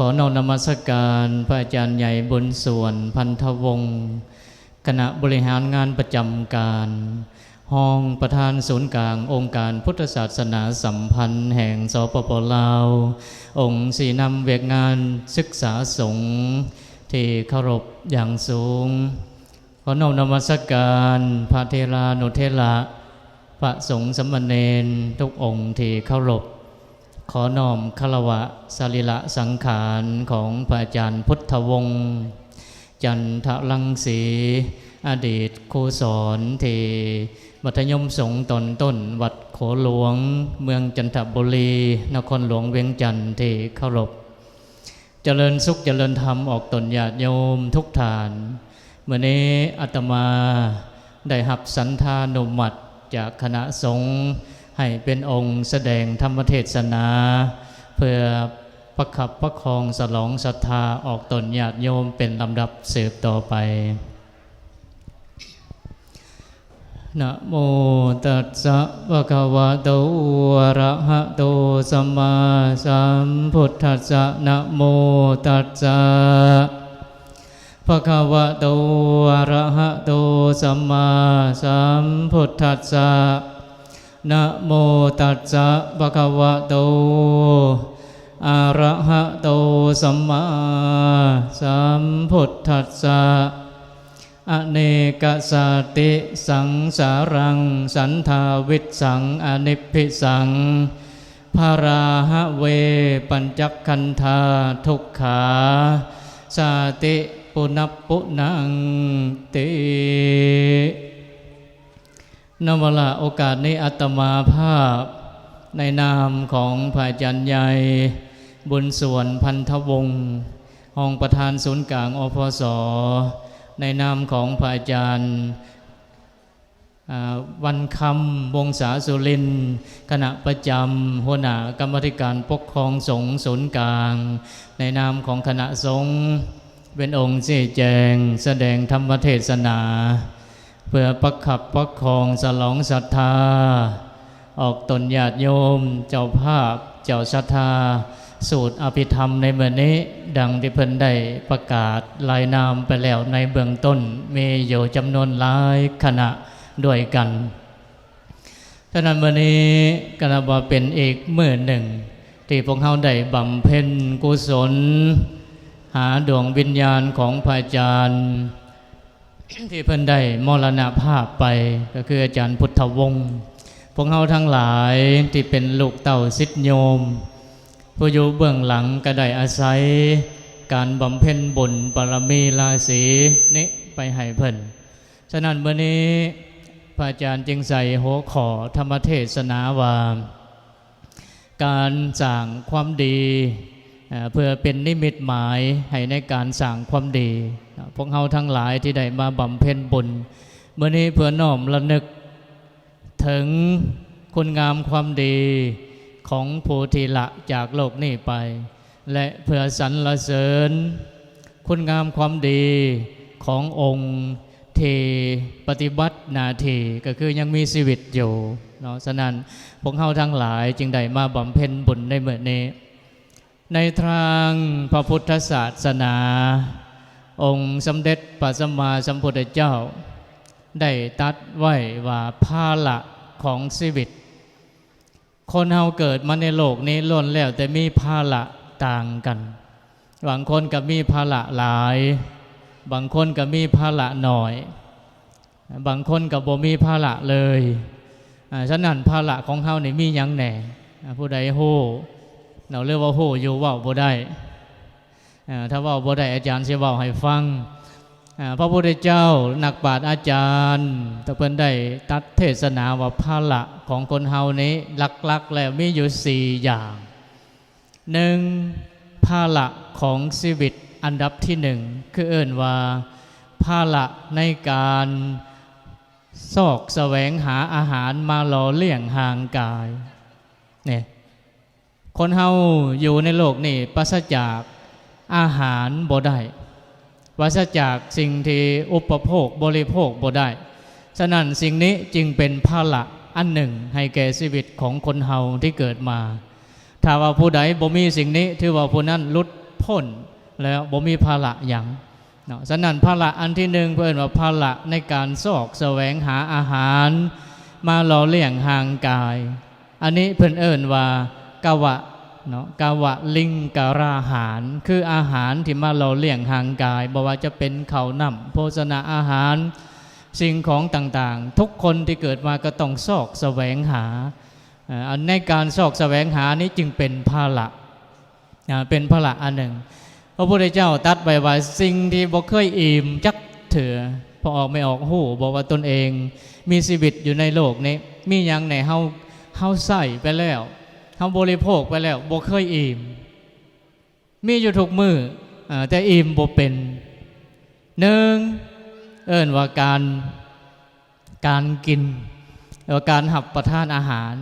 ขอนอนนมัสการพระอาจารย์ใหญ่บุญส่วนพันธวงศ์คณะบริหารงานประจำการ ห้องประธานศูนย์กลางองค์การพุทธศาสนาสัมพันธ์แห่งสปปลาว องค์สีนำเวกงานศึกษาสงฆ์ที่เคารพอย่างสูง ขอนอบนมัสการพระเทรานุเทระพระสงฆ์สมณเณรทุกองค์ที่เคารพ ขอน้อมคารวะสรีระสังขารของพระอาจารย์พุทธวงศ์จันทลังสี อดีตครูสอนทีมัธยมสงฆ์ตนต้น วัดโขหลวง เมืองจันทบุรี นครหลวงเวียงจันทร์ที่เคารพเจริญสุขเจริญธรรมออกตนญาติโยมทุกฐานเมื่อนี้อาตมาได้หับสันธานุมัติจากคณะสงฆ์ ให้เป็นองค์แสดงธรรมเทศนา เพื่อประคับประคองสลองศรัทธาออกตนญาติโยมเป็นลำดับสืบต่อไปนะโมตัสสะภะคะวะโตอะระหะโตสัมมาสัมพุทธัสสะนะโมตัสสะภะคะวะโตอะระหะโตสัมมาสัมพุทธัสสะ นะโมตัสสะภะคะวะโต อะระหะโตสัมมาสัมพุทธัสสะ อเนกสาติสังสารัง สันทาวิสังอนิพิสังภาราหะเวปัญจคันธาทุกขา สาติปุณพปุนังติ นวลาโอกาสนี้อัตมาภาพในนามของพระอาจารย์ใหญ่บุญส่วนพันธวงศ์ห้องประธานศูนย์กลางอพสในนามของพระอาจารย์วันคำวงศาสุรินคณะประจำหัวหน้ากรรมธิการปกครองสงฆ์ศูนย์กลาง ในนามของคณะสงฆ์เป็นองค์ชี้แจง แสดงธรรมเทศนา เพื่อประคับประคองสลองศรัทธา ออกตนญาติโยม เจ้าภาพ เจ้าศรัทธา สูตรอภิธรรมในเมื่อนี้ ดังที่เพิ่นได้ประกาศรายนามไปแล้วในเบื้องต้น มีอยู่จำนวนหลายคณะด้วยกันฉะนั้นวันนี้ก็นับาเป็นอีกเมื่อหนึ่ง ที่พวกเขาได้บำเพ็ญกุศล หาดวงวิญญาณของพระอาจารย์ ที่เพิ่นได้มรณภาพไปก็คืออาจารย์พุทธวงศ์พวกเขาทั้งหลายที่เป็นลูกเต่าสิทธิโยม ผู้อยู่เบื้องหลังก็ได้อาศัย การบำเพ็ญบุญบารมีลาศีนี้ไปให้เพิ่นฉะนั้นเมื่อนี้พระอาจารย์จึงใส่หัวขอธรรมเทศนาว่า การสั่งความดี เพื่อเป็นนิมิตหมายให้ในการสั่งความดี พวกเราทั้งหลายที่ได้มาบำเพ็ญบุญเมื่อนี้เพื่อน้อมระนึก ถึงคุณงามความดีของผู้ที่ละจากโลกนี้ไป และเพื่อสรรเสริญ คุณงามความดีขององค์เทปฏิบัตินาทีก็คือยังมีชีวิตอยู่เนาะฉะนั้นพวกเราทั้งหลายจึงได้มาบำเพ็ญบุญในเมื่อนี้ ในทางพระพุทธศาสนา องค์สมเด็จพระสัมมาสัมพุทธเจ้า ได้ตัดไว้ว่าภาละของชีวิต คนเฮาเกิดมาในโลกนี้ล้นแล้วแต่มีภาละต่างกันบางคนก็มีภาระหลาย บางคนก็มีภาระหน่อย บางคนก็บ่มีภาระเลยฉะนั้นภาระของเฮานี่มีหยังแหน่ผู้ใดโห เราเรียกว่าโหอยู่ว้าบ่ได้ถ้าว้าบ่ได้อาจารย์เสิเว้าให้ฟังพระพุทธเจ้านักปราชญ์อาจารย์ตะเพิ่นได้ตัดเทศนาว่าภาระของคนเฮานี้หลักๆ แล้วมีอยู่สี่อย่างหนึ่งภาละของชีวิตอันดับที่หนึ่งคือเอิ่นว่าภาละในการซอกแสวงหาอาหารมาหล่อเลี้ยงห่างกายเนี่ย คนเฮาอยู่ในโลกนี่ปราศจากอาหารบ่ได้ปราศจากสิ่งที่อุปโภคบริโภคบ่ได้ ฉะนั้นสิ่งนี้จึงเป็นภาละอันหนึ่งให้แก่ชีวิตของคนเฮาที่เกิดมา ถ้าว่าผู้ใดบ่มีสิ่งนี้ถือว่าผู้นั้นลุดพ้นแล้วบ่มีภาระหยังเนาะฉะนั้นภาระอันที่หนึ่งเพื่อนว่าภาระในการสอกแสวงหาอาหาร มาหล่อเลี้ยงห่างกาย อันนี้เพื่อนเอิ้นว่า กะวะเนาะกะวะลิงการาหาร คืออาหารที่มาหล่อเลี้ยงห่างกายบ่ว่าจะเป็นเขาน้ำโภชนาอาหาร สิ่งของต่างๆ ทุกคนที่เกิดมาก็ต้องซอกแสวงหาอ่าอันในการซอกแสวงหานี้จึงเป็นภาระอ่าเป็นภาระอันหนึ่ง พระพุทธเจ้าตรัดไว้ว่าสิ่งที่บ่เคยอิ่มจักเถือพอออกไม่ออกหูบอกว่าตนเอง มีชีวิตอยู่ในโลกนี้มีอย่างไหนเฮาเฮาใส่ไปแล้ว เฮาบริโภคไปแล้วบ่เคยอิ่มมีอยู่ทุกมืออแต่อิ่มบ่เป็นหนึ่งเอิ้นว่าการการกินหรือว่าการหับประทานอาหาร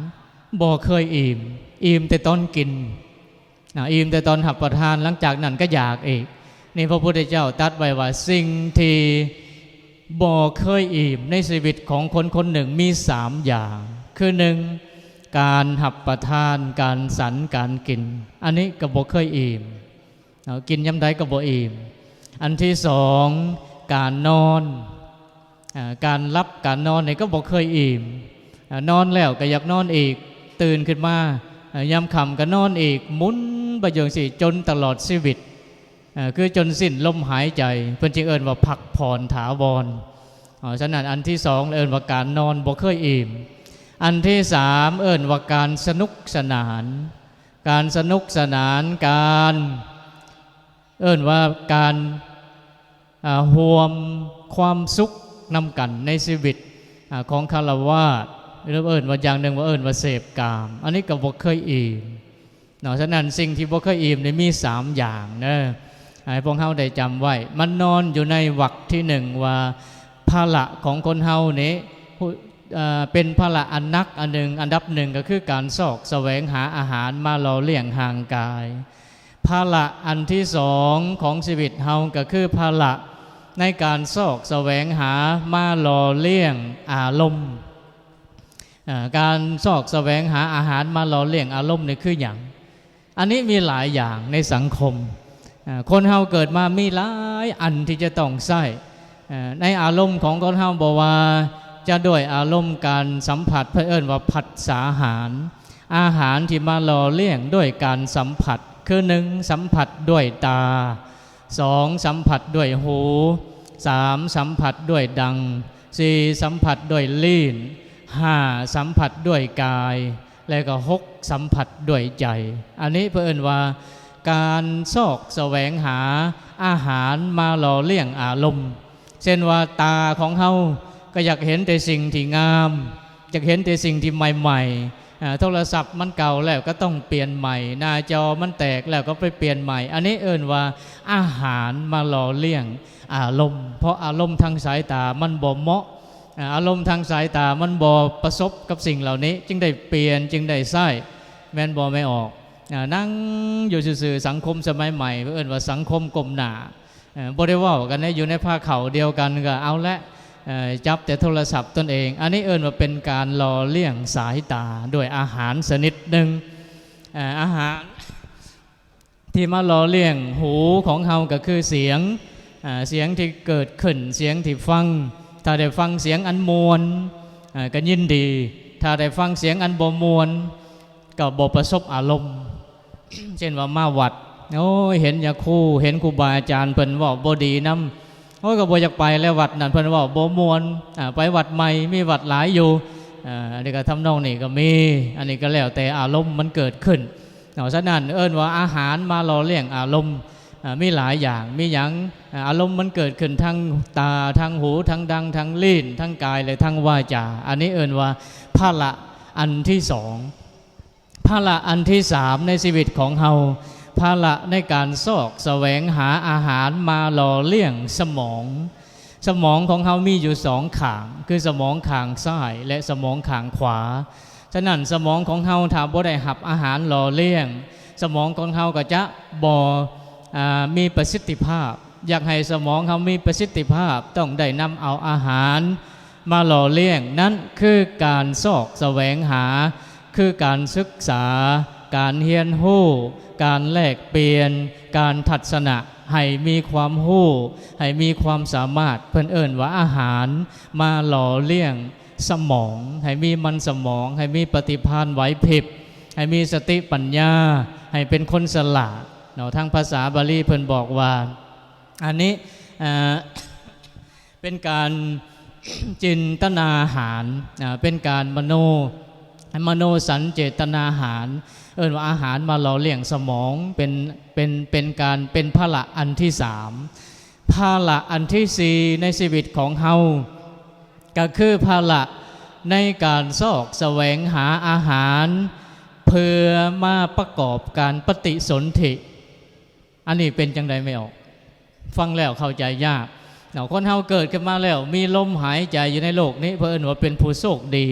บ่เคยอิ่มอิ่มแต่ตอนกินอิ่มแต่ตอนหับประทานหลังจากนั้นก็อยากอีกนี่พระพุทธเจ้าตรัดไว้ว่าสิ่งที่บ่เคยอิ่มในชีวิตของคนคนหนึ่งมีสามอย่าง คือหนึ่ง การหับประทานการสันการกิน อันนี้ก็บ่เคยอิ่มกินยำใดก็บ่อิ่มอันที่สองการนอนอการรับการนอนนี่ก็บ่เคยอิ่มอ่านอนแล้วก็อยากนอนอีกตื่นขึ้นมายามค่ำก็นอนอีกมุนไปอย่างสิจนตลอดชีวิตคือจนสิ้นลมหายใจเพิ่นจึงเอิ้นว่าพักผ่อนถาวรฉะนั้นอันที่สองเอิ้นว่าการนอนบ่เคยอิ่ม อันที่สามเอิ้นว่าการสนุกสนาน การสนุกสนานการเอิ้นว่าการห่วมความสุขนำกันในชีวิตอของคารวาสหรือเอิญว่าอย่างหนึ่งว่าเอิญว่าเสพกาม อันนี้ก็บ่เคยอิ่มเนาะฉะนั้นสิ่งที่บ่เคยอิ่มเนี่ยมีสามอย่างเนอะให้พวกเฮาได้จำไว้ มันนอนอยู่ในวรรคที่หนึ่งว่าภาระของคนเฮานี้ เป็นภาระอันนักอันหนึ่งอันดับหนึ่งก็คือการสอกแสวงหาอาหารมาหล่อเลี้ยงห่างกายภาระอันที่สองของชีวิตเฮาก็คือภาระในการสอกแสวงหามาหล่อเลี้ยงอารมณ์การสอกแสวงหาอาหารมาหล่อเลี้ยงอารมณ์นี่คืออย่างอันนี้มีหลายอย่างในสังคม คนเฮาเกิดมามีหลายอันที่จะต้องใส่ในอารมณ์ของคนเฮาบอกว่า จะด้วยอารมณ์การสัมผัสเพื่อเอินว่าผัสสาหาร อาหารที่มาหล่อเลี้ยงด้วยการสัมผัส คือหนึ่งสัมผัสด้วยตาสองสัมผัสด้วยหูสามสัมผัสด้วยดังสี่สัมผัสด้วยลิ้นห้าสัมผัสด้วยกาย และก็หกสัมผัสด้วยใจ อันนี้เพื่อนว่าการซอกแสวงหาอาหารมาหล่อเลี้ยงอารมณ์เช่นว่าตาของเฮา ก็อยากเห็นแต่สิ่งที่งาม อยากเห็นแต่สิ่งที่ใหม่ๆ โทรศัพท์มันเก่าแล้วก็ต้องเปลี่ยนใหม่ หน้าจอมันแตกแล้วก็ไปเปลี่ยนใหม่ อันนี้เอิ้นว่าอาหารมาหล่อเลี้ยงอารมณ์ เพราะอารมณ์ทางสายตามันบ่เหมาะอาอารมณ์ทางสายตามันบอประสบกับสิ่งเหล่านี้ จึงได้เปลี่ยนจึงได้ใส่แม่นบอไม่ออกอนั่งอยู่ซื่อสังคมสมัยใหม่เพื่อนว่าสังคมกลมหนาอ่าบริว่ากันนะอยู่ในผ้าเข่าเดียวกันก็เอาละ จับแต่โทรศัพท์ตนเอง อันนี้เอิ้นว่าเป็นการหล่อเลี้ยงสายตาด้วยอาหารชนิดหนึ่งอาหารที่มาหล่อเลี้ยงหูของเฮาก็คือเสียงเสียงที่เกิดขึ้นเสียงที่ฟัง ถ้าได้ฟังเสียงอันมวลก็ยินดี ถ้าได้ฟังเสียงอันบ่มวลก็บ่ประสบอารมณ์ เช่นว่ามาวัดโอ้เห็นยาครูเห็นครูบาอาจารย์เพิ่นว่าบ่ดีนํ โอ้ยก็บ่อยากไปแล้ววัดนั่นเพิ่นว่าบ่มวลอ่าไปวัดใหม่มีวัดหลายอยู่อันนี้ก็ทำนองนี้ก็มี อันนี้ก็แล้วแต่อารมณ์มันเกิดขึ้นเอาฉะนั้นเอิ้นว่าอาหารมาหล่อเลี้ยงอารมณ์มีหลายอย่างมีอย่างอารมณ์มันเกิดขึ้นทั้งตาทั้งหูทั้งดังทั้งลิ้นทั้งกายและทั้งวาจา อันนี้เอ่นว่าภาละอันที่สองภาละอันที่สามในชีวิตของเฮา ภาละในการซอกแสวงหาอาหารมาหล่อเลี้ยงสมอง สมองของเฮามีอยู่สองขาง คือสมองขางซ้ายและสมองขางขวา ฉะนั้นสมองของเฮาถ้าบ่ได้หับอาหารหล่อเลี้ยง สมองของเฮาก็จะบ่อ่ามีประสิทธิภาพ อยากให้สมองเขามีประสิทธิภาพต้องได้นำเอาอาหาร มาหล่อเลี้ยงนั่นคือการซอกแสวงหา คือการศึกษา การเฮียนหู้ การแลกเปลี่ยน การทัศนะให้มีความหู้ ให้มีความสามารถเพิ่นเอิ่นว่าอาหารมาหล่อเลี้ยงสมอง ให้มีมันสมอง ให้มีปฏิภาณไหวพริบ ให้มีสติปัญญา ให้เป็นคนสลาดเนาะทางภาษาบาลีเพิ่นบอกว่า อันนี้เป็นการจินตนาหาร เป็นการมโนมโนสัญเจตนาหาร เอินว่าอาหารมาหล่อเลี้ยงสมองเป็นเป็นเป็นการเป็นพละอันที่สามพละอันที่สี่ในชีวิตของเฮาก็คือพละในการซอกแสวงหาอาหาร เพื่อมาประกอบการปฏิสนธิอันนี้เป็นจังใดไม่ออก ฟังแล้วเข้าใจยากเนาะคนเฮาเกิดขึ้นมาแล้ว มีลมหายใจอยู่ในโลกนี้เพื่อนว่าเป็นผู้โชคดี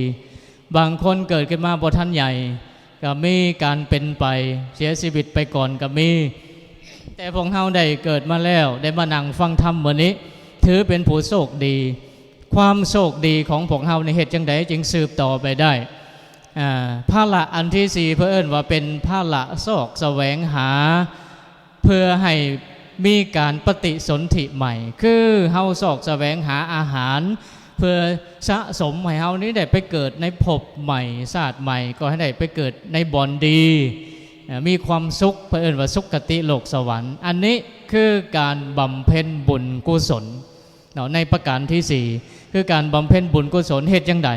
บางคนเกิดขึ้นมาบ่ทันใหญ่ ก็มีการเป็นไปเสียชีวิตไปก่อนก็มี แต่พวกเฮาได้เกิดมาแล้ว ได้มานั่งฟังธรรมวันนี้ ถือเป็นผู้โชคดี ความโชคดีของพวกเฮาในเหตุจังใดจึงสืบต่อไปได้อ่าละอันที่สี่เพื่อเอิ้นว่าเป็นพระละซอกแสวงหา เพื่อให้มีการปฏิสนธิใหม่ คือเฮาสอกแสวงหาอาหาร เพื่อสะสมให้เฮานี้ได้ไปเกิดในภพใหม่ศาสตร์ใหม่ ก็ให้ได้ไปเกิดในบ่อนดี มีความสุขเพื่อเอินว่าสุขติโลกสวรรค์ อันนี้คือการบำเพ็ญบุญกุศลเนาะในประการที่สี่คือการบำเพ็ญบุญกุศลเหตุยังไง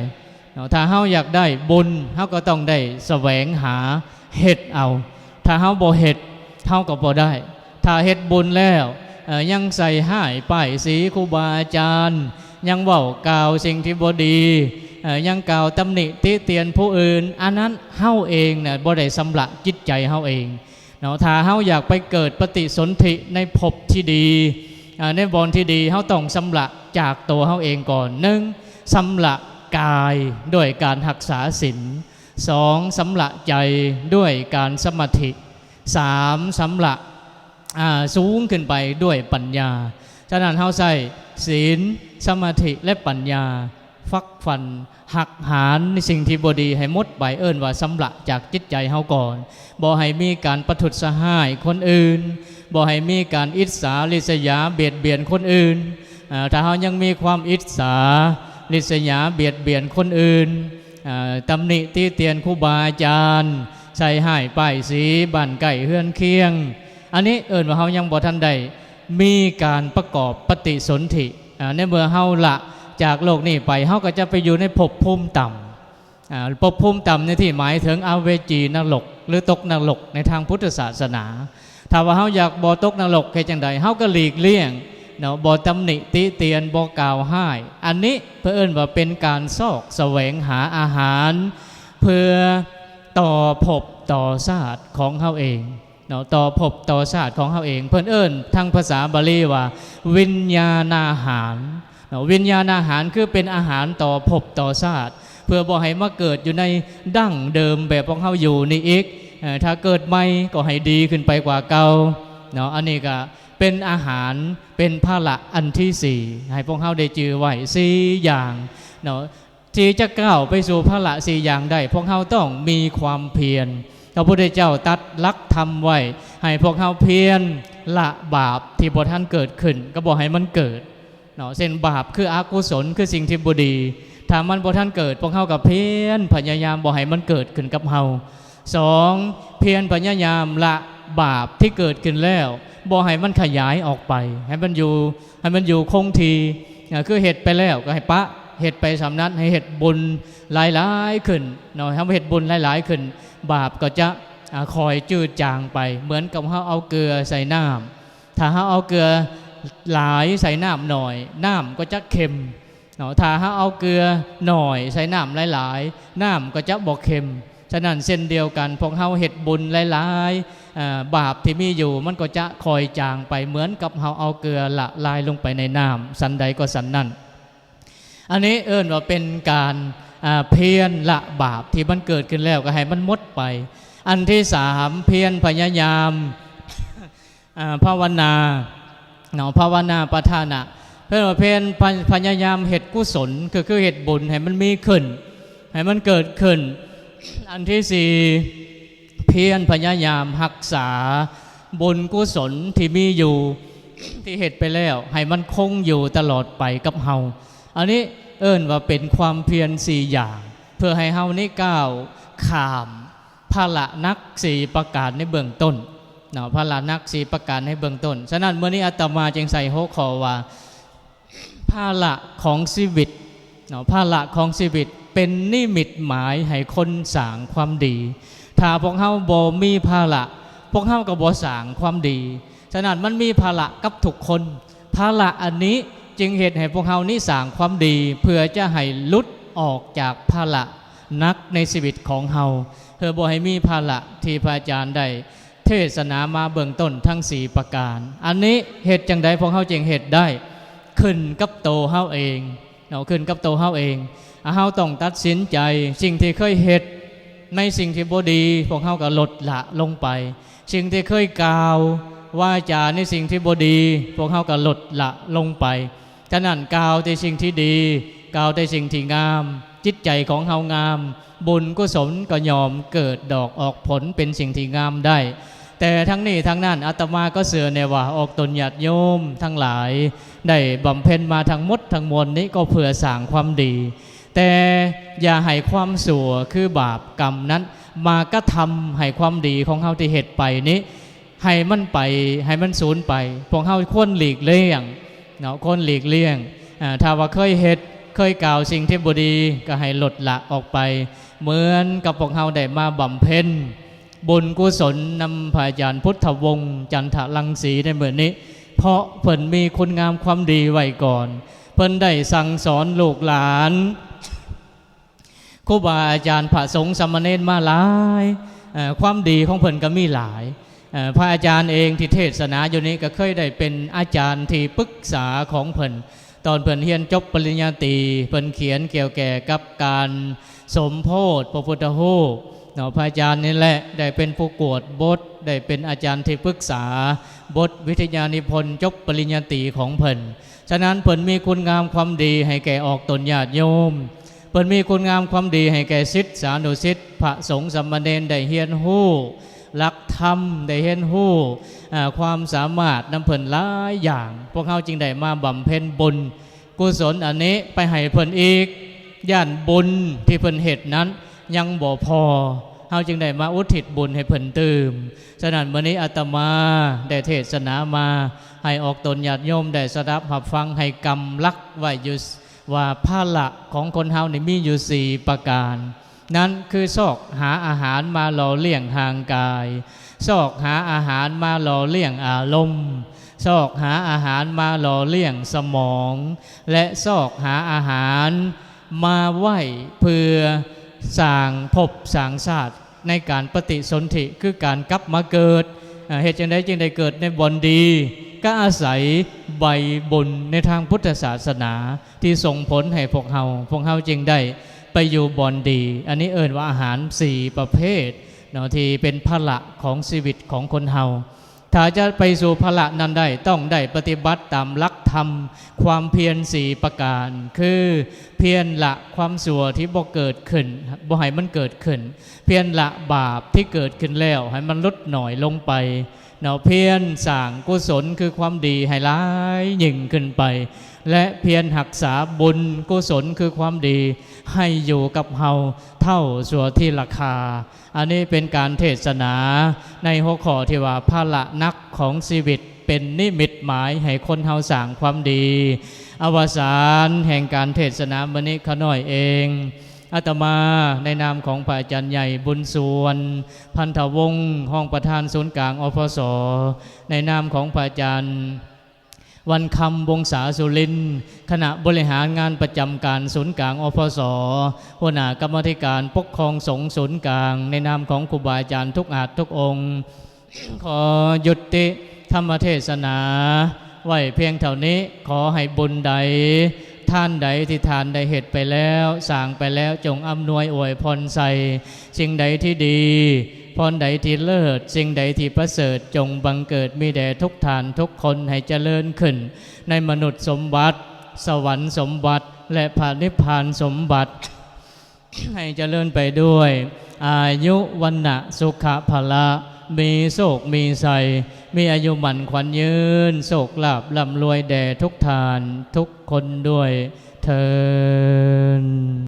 เนาะถ้าเฮาอยากได้บุญเฮาก็ต้องได้แสวงหาเฮ็ดเอา ถ้าเฮาบ่เฮ็ดเฮาก็บ่ได้ ถ้าเฮ็ดบุญแล้วยังใส่ห้ายป้ายสีครูบาอาจารย์ ยังเว่ากล่าวสิ่งที่บ่ดียังกล่าวตำหนิติเตียนผู้อื่น อันนั้นเฮาเองเนี่ยบ่ได้สำละจิตใจเฮาเองเนาะถ้าเฮาอยากไปเกิดปฏิสนธิในภพที่ดีในบอนที่ดีเฮาต้องสำละจากตัวเฮาเองก่อนหนึ่งสำละกายด้วยการหักษาศีลสองสำละใจด้วยการสมาธิสามสำละอ่าสูงขึ้นไปด้วยปัญญา ฉะนั้นเฮาใส่ศีล สมาธิและปัญญา ฟักฟัน หักหานในสิ่งที่บดีให้หมดไปเอิ้นว่าสำละจากจิตใจเฮาก่อนบ่ให้มีการประทุษหายคนอื่นบ่ให้มีการอิจฉาริษยาเบียดเบียนคนอื่นถ้าเฮายังมีความอิจฉาริษยาเบียดเบียนคนอื่นตำหนิตีเตียนครูบาอาจารย์ใส่หายป้ายสีบ้านไก่เฮือนเคียง อันนี้เอิญว่าเฮายังบ่ทันได้มีการประกอบปฏิสนธิ ในเมื่อเฮาละจากโลกนี้ไปเฮาก็จะไปอยู่ในภพภูมิต่ำภพภูมิต่ำในที่หมายถึงอเวจีนรก หรือตกนรกในทางพุทธศาสนา ถ้าว่าเฮาอยากบ่ตกนรกเฮ็ดจังใดเฮาก็หลีกเลี่ยงเนาะบ่ตำหนิติเตียนบ่กล่าวห้าย อันนี้เพื่อเอิ้นว่าเป็นการซอกแสวงหาอาหาร เพื่อต่อภพต่อชาติของเฮาเอง เนาะต่อภพต่อชาติของเขาเอง เพิ่นเอิ้นทางภาษาบาลีว่า วิญญาณอาหารเนาะวิญญาณอาหารคือเป็นอาหารต่อภพต่อชาติ เพื่อบ่ให้มาเกิดอยู่ในดั้งเดิมแบบของเขาอยู่นี่อีกถ้าเกิดใหม่ก็ให้ดีขึ้นไปกว่าเก่าเนาะอันนี้ก็เป็นอาหารเป็นภาละอันที่สี่ให้พวกเขาได้จือไหวสี่อย่างเนาะที่จะก้าวไปสู่ภาละสี่อย่างได้พวกเขาต้องมีความเพียร พระพุทธเจ้าตัดลักธรรมไว้ ให้พวกเขาเพียรละบาปที่บท่านเกิดขึ้น ก็บอกให้มันเกิดเนาะเส้นบาปคืออกุศลคือสิ่งที่บดีถ้ามันบท่านเกิดพวกเขากับเพียรพยายามบอกให้มันเกิดขึ้นกับเฮาสองเพียรพยายามละบาปที่เกิดขึ้นแล้วบอกให้มันขยายออกไป ให้มันอยู่ให้มันอยู่คงทีคือเหตุไปแล้วก็ให้ปะ เหตุไปสำนักให้เหตุบุญหลายๆขึ้นเนาะให้เหตุบุญหลายๆขึ้น บาปก็จะอคอยจืดจางไป เหมือนกับเขาเอาเกลือใส่น้ำถ้าเขาเอาเกลือหลายใส่น้ำหน่อย น้ำก็จะเค็มเนาะถ้าเขาเอาเกลือหน่อยใส่น้ำหลายๆน้ำก็จะบอกเค็มฉะนั้นเส้นเดียวกันพวกเขาเห็ดบุญหลายๆอ่าบาปที่มีอยู่มันก็จะคอยจางไปเหมือนกับเขาเอาเกลือละลายลงไปในน้ำสันใดก็สันนั้น อันนี้เอิ้นว่าเป็นการเพียรละบาปที่มันเกิดขึ้นแล้วก็ให้มันหมดไป อันที่สามเพียรพยายามภาวนาเนาะภาวนาประทานะเพื่อเพียรพยายามเหตุกุศลคือคือเหตุบุญให้มันมีขึ้น ให้มันเกิดขึ้น อันที่สี่เพียรพยายามรักษาบุญกุศลที่มีอยู่ที่เหตุไปแล้ว ให้มันคงอยู่ตลอดไปกับเฮา อันนี้เอิ้นว่าเป็นความเพียรสี่อย่าง เพื่อให้เฮานี่ก้าวข้ามภาระนักสี่ประการในเบื้องต้นเนาะภาระนักสี่ประการในเบื้องต้น ฉะนั้นเมื่อนี้อาตมาจึงใส่หัวข้อว่าภาระของชีวิตเนาะภาระของชีวิตเป็นนิมิตหมายให้คนสางความดี ถ้าพวกเฮาบ่มีภาระพวกเฮาก็บ่สางความดี ฉะนั้นมันมีภาระกับทุกคนภาระอันนี้ จึงเหตุให้พวกเฮานี่สร้างความดีเพื่อจะให้ลุดออกจากภาระนักในชีวิตของเฮาเพื่อบ่ให้มีภาระที่พระอาจารย์ได้เทศนามาเบื้องต้นทั้งสี่ประการ อันนี้เหตุจังใดพวกเฮาจึงเหตุได้ ขึ้นกับโตเฮาเองเนาะขึ้นกับโตเฮาเองเฮาต้องตัดสินใจสิ่งที่เคยเหตุในสิ่งที่บดีพวกเฮาก็ลดละลงไป สิ่งที่เคยกล่าวว่าจาในสิ่งที่บดี พวกเฮาก็ลดละลงไป ฉะนั้นกล่าวแต่สิ่งที่ดีกล่าวแต่สิ่งที่งาม จิตใจของเฮางาม บุญกุศลก็ยอมเกิดดอกออกผลเป็นสิ่งที่งามได้ แต่ทั้งนี้ทั้งนั้นอาตมาก็เสือในว่าออกตนญาติโยมทั้งหลาย ได้บำเพ็ญมาทั้งหมดทั้งมวลนี้ก็เพื่อสร้างความดี แต่อย่าให้ความสัวคือบาปกรรมนั้น มาก็ทำให้ความดีของเฮาที่เหตุไปนี้ให้มันไปให้มันสูญไปพวกเฮาควรหลีกเลี่ยง เนาะควรหลีกเลี่ยงถ้าว่าเคยเหตุเคยกล่าวสิ่งที่บดีก็ให้หลดละออกไป เหมือนกับพวกเฮาได้มาบำเพ็ญบุญกุศลนำพระอาจารย์พุทธวงศ์จันทลังสีในเมื่อนี้ เพราะเพิ่นมีคุณงามความดีไว้ก่อน เพิ่นได้สั่งสอนลูกหลานครูบาอาจารย์พระสงฆ์สามเณรมาหลาย ความดีของเพิ่นก็มีหลาย พระอาจารย์เองที่เทศนาอยู่นี้ก็เคยได้เป็นอาจารย์ที่ปรึกษาของเพิ่นตอนเพิ่นเรียนจบปริญญาตรีเพิ่นเขียนเกี่ยวแก่กับการสมโพธิพระพุทธรูปเนาะพระอาจารย์นี่แหละได้เป็นผู้กวดบทได้เป็นอาจารย์ที่ปรึกษา บทวิทยานิพนธ์จบปริญญาตรีของเพิ่นฉะนั้นเพิ่นมีคุณงามความดีให้แก่ออกตนญาติโยมเพิ่นมีคุณงามความดีให้แก่ศิษย์สานุศิษย์พระสงฆ์สามเณรได้เฮียนฮู้ ลักธรรมได้เฮียนฮู้ความสามารถนำเพิ่นหลายอย่าง พวกเขาจึงได้มาบำเพ็ญบุญ กุศลอันนี้ไปให้เพิ่นอีกย่านบุญที่เพิ่นเหตุนั้นยังบ่พอเฮาจึงได้มาอุทิศบุญให้เพิ่นตื่มฉะนั้นวันนี้อาตมาได้เทศนามา ให้ออกตนญาติโยมได้สดับหับฟังให้กำลักไว้ยู่ว่าภาละของคนเฮานี่มีอยู่สี่ประการ นั้นคือซอกหาอาหารมาหล่อเลี้ยงทางกาย ซอกหาอาหารมาหล่อเลี้ยงอารมณ์ซอกหาอาหารมาหล่อเลี้ยงสมอง และซอกหาอาหารมาไหวเพื่อสร้างภพสร้างชาติในการปฏิสนธิคือการกลับมาเกิดเหตุจังได้จึงได้เกิดในบอนดี ก็อาศัยใบบุญในทางพุทธศาสนาที่ส่งผลให้พวกเฮาพวกเฮาจึงได้ ไปอยู่บอนดี อันนี้เอ่นว่าอาหารสี่ประเภทเนาะที่เป็นพละของชีวิตของคนเฮาถ้าจะไปสู่พละนั้นได้ต้องได้ปฏิบัติตามหลักธรรม ความเพียรสี่ประการ คือเพียรละความสัวที่บ่เกิดขึ้นบ่ให้มันเกิดขึ้น เพียรละบาปที่เกิดขึ้นแล้วให้มันลดหน่อยลงไปเนาะเพียรสร้างกุศลคือความดีให้ร้ายยิ่งขึ้นไป และเพียรหักษาบุญกุศลคือความดี ให้อยู่กับเฮาเท่าสัวที่ราคา อันนี้เป็นการเทศนาในหัวข้อที่ว่าภาละนักของชีวิตเป็นนิมิตหมายให้คนเฮาสร้างความดี อวสานแห่งการเทศนาบันนี้ขน้อยเองอาตมาในนามของพระอาจารย์ใหญ่บุญส่วน พันธวงศ์ห้องประธานศูนย์กลางอพสในนามของพระอาจารย์ วันคำวงศาสุรินทร์คณะบริหารงานประจำการศูนย์กลางอพสหัวหน้ากรรมธิการปกครองสงฆ์ศูนย์กลาง ในนามของครูบาอาจารย์ทุกอาจทุกองค์ ขอยุติธรรมเทศนา ไว้เพียงเท่านี้ขอให้บุญใด ท่านใดที่ทานได้เหตุไปแล้วสั่งไปแล้วจงอำนวยอวยพรใส่ สิ่งใดที่ดี พรใดที่เลิศ สิ่งใดที่ประเสริฐจงบังเกิดมีแด่ทุกทานทุกคนให้เจริญขึ้น ในมนุษย์สมบัติ สวรรค์สมบัติ และพระนิพพานสมบัติ ให้เจริญไปด้วย อายุวันนะสุขภละ มีโศกมีใสมีอายุหมันขวัญยืน โศกลาบลำรวยแด่ทุกทานทุกคนด้วยเทิน